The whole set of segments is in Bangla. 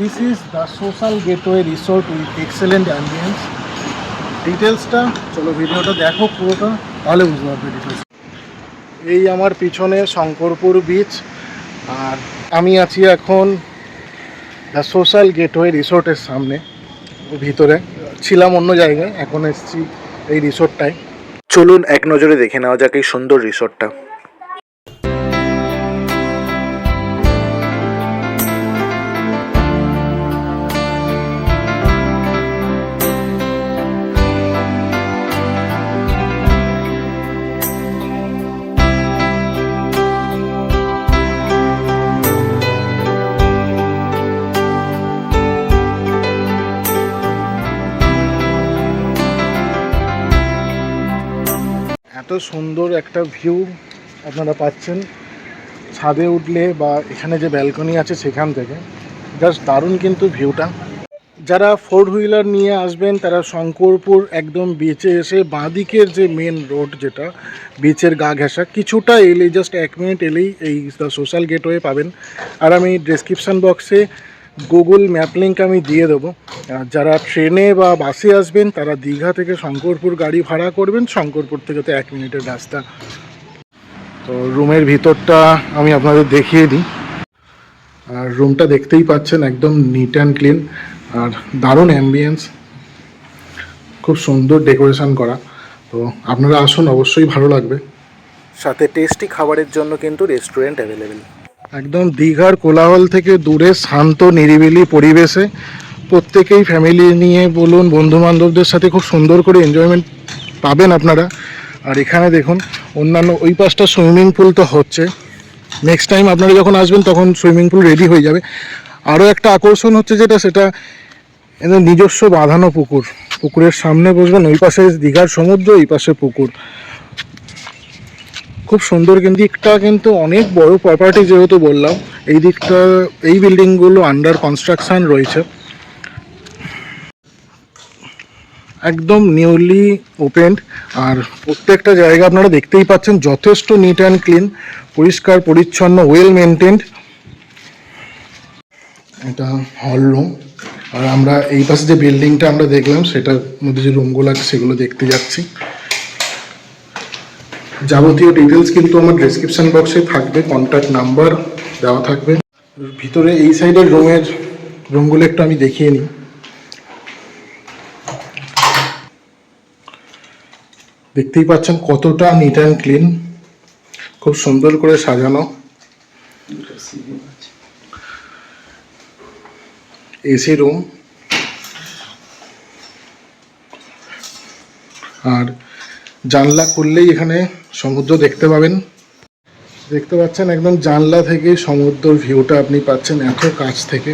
This is the social gateway resort with excellent ambience ডিটেলসটা চলো ভিডিওটা দেখো পুরোটা, তাহলে বুঝতে পারবে ডিটেলস এই আমার পিছনে শঙ্করপুর বিচ আর আমি আছি এখন দ্য সোশ্যাল গেটওয়ে রিসোর্টের সামনে, ভিতরে। ছিলাম অন্য জায়গায়, এখন এসছি এই রিসোর্টটায় চলুন এক নজরে দেখে নেওয়া যাক এই সুন্দর রিসোর্টটা এত সুন্দর একটা ভিউ আপনারা পাচ্ছেন। ছাদে উঠলে বা এখানে যে ব্যালকনি আছে সেখান থেকে। জাস্ট দারুণ কিন্তু ভিউটা যারা ফোর হুইলার নিয়ে আসবেন, তারা শঙ্করপুর একদম বিচে এসে বাঁদিকের যে মেন রোড যেটা বিচের গা ঘেঁষা, কিছুটা এলেই জাস্ট এক মিনিট এলেই এই দ্য সোশ্যাল গেটওয়ে পাবেন। আর আমি ডিসক্রিপশান বক্সে গুগল ম্যাপ লিঙ্ক আমি দিয়ে দেবো। যারা ট্রেনে বা বাসে আসবেন, তারা দীঘা থেকে শঙ্করপুর গাড়ি ভাড়া করবেন। শঙ্করপুর থেকে তো এক মিনিটের রাস্তা। তো রুমের ভিতরটা আমি আপনাদের দেখিয়ে দিই। আর রুমটা দেখতেই পাচ্ছেন একদম নিট অ্যান্ড ক্লিন আর দারুণ অ্যাম্বিয়েন্স খুব সুন্দর ডেকোরেশন করা। তো আপনারা আসুন, অবশ্যই ভালো লাগবে। সাথে টেস্টি খাবারের জন্য কিন্তু রেস্টুরেন্ট অ্যাভেলেবেল একদম দীঘার কোলাহল থেকে দূরে, শান্ত, নিরিবিলি পরিবেশে প্রত্যেকেই ফ্যামিলি নিয়ে বলুন বন্ধু বান্ধবদের সাথে খুব সুন্দর করে এনজয়মেন্ট পাবেন আপনারা। আর এখানে দেখুন, অন্যান্য ওই পাশটা সুইমিং পুল তো হচ্ছে। নেক্সট টাইম আপনারা যখন আসবেন, তখন সুইমিং পুল রেডি হয়ে যাবে। আরও একটা আকর্ষণ হচ্ছে যেটা, সেটা নিজস্ব বাঁধানো পুকুর। পুকুরের সামনে বসবেন, ওই পাশে দীঘার সমুদ্র, এই পাশে পুকুর। খুব সুন্দর কিন্তু দিকটা কিন্তু অনেক বড় প্রপার্টি যেহেতু বললাম, এই দিকটা, এই বিল্ডিংগুলো আন্ডার কনস্ট্রাকশন রয়েছে। একদম নিউলি ওপেন্ড আর প্রত্যেকটা জায়গা আপনারা দেখতেই পাচ্ছেন যথেষ্ট নিট অ্যান্ড ক্লিন পরিষ্কার, পরিচ্ছন্ন ওয়েল মেনটেন্ড এটা হল রুম আর আমরা এই পাশে যে বিল্ডিংটা আমরা দেখলাম, সেটার মধ্যে যে রুমগুলো আছে, সেগুলো দেখতে যাচ্ছি। যাবতীয় ডিটেলস কিন্তু আমার ডেসক্রিপশন বক্সে থাকবে কন্ট্যাক্ট নাম্বার দেওয়া থাকবে। ভিতরে এই সাইডের রুমের রুমগুলো একটু আমি দেখিয়ে নিই। দেখতেই পাচ্ছেন কতটা নিট অ্যান্ড ক্লিন খুব সুন্দর করে সাজানো। এসি রুম আর জানলা খুললেই এখানে সমুদ্র দেখতে পাবেন। দেখতে পাচ্ছেন একদম জানলা থেকে সমুদ্র ভিউটা আপনি পাচ্ছেন এত কাছ থেকে,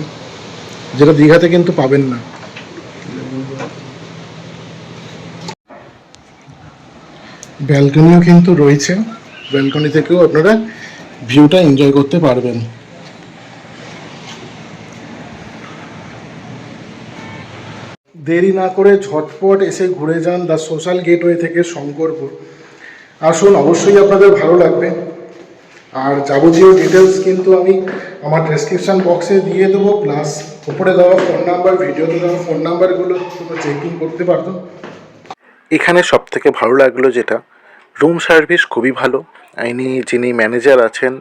যেটা দীঘাতে কিন্তু পাবেন না। ব্যালকনিও কিন্তু রয়েছে। ব্যালকনি থেকেও আপনারা ভিউটা এনজয় করতে পারবেন। দেরি না করে ঝটপট এসে ঘুরে যান দ্য সোশ্যাল গেটওয়ে থেকে শঙ্করপুর। আসুন, অবশ্যই আপনাদের ভালো লাগবে। আর যাবতীয় ডিটেলস কিন্তু আমি আমার ডেসক্রিপশন বক্সে দিয়ে দেবো। প্লাস উপরে দেওয়া ফোন নাম্বার ভিডিওতে দেওয়া ফোন নাম্বারগুলো চেকিং করতে পারতো। এখানে সব থেকে ভালো লাগল যেটা রুম সার্ভিস খুবই ভালো। ইনি যিনি ম্যানেজার আছেন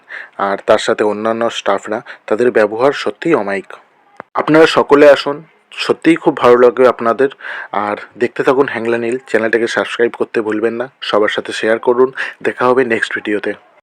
আর তার সাথে অন্যান্য স্টাফরা তাদের ব্যবহার সত্যিই অমায়িক। আপনারা সকলে আসুন সত্যিই খুব ভালো লাগবে আপনাদের। আর দেখতে থাকুন হ্যাংলা নীল। চ্যানেলটাকে সাবস্ক্রাইব করতে ভুলবেন না। সবার সাথে শেয়ার করুন। দেখা হবে নেক্সট ভিডিওতে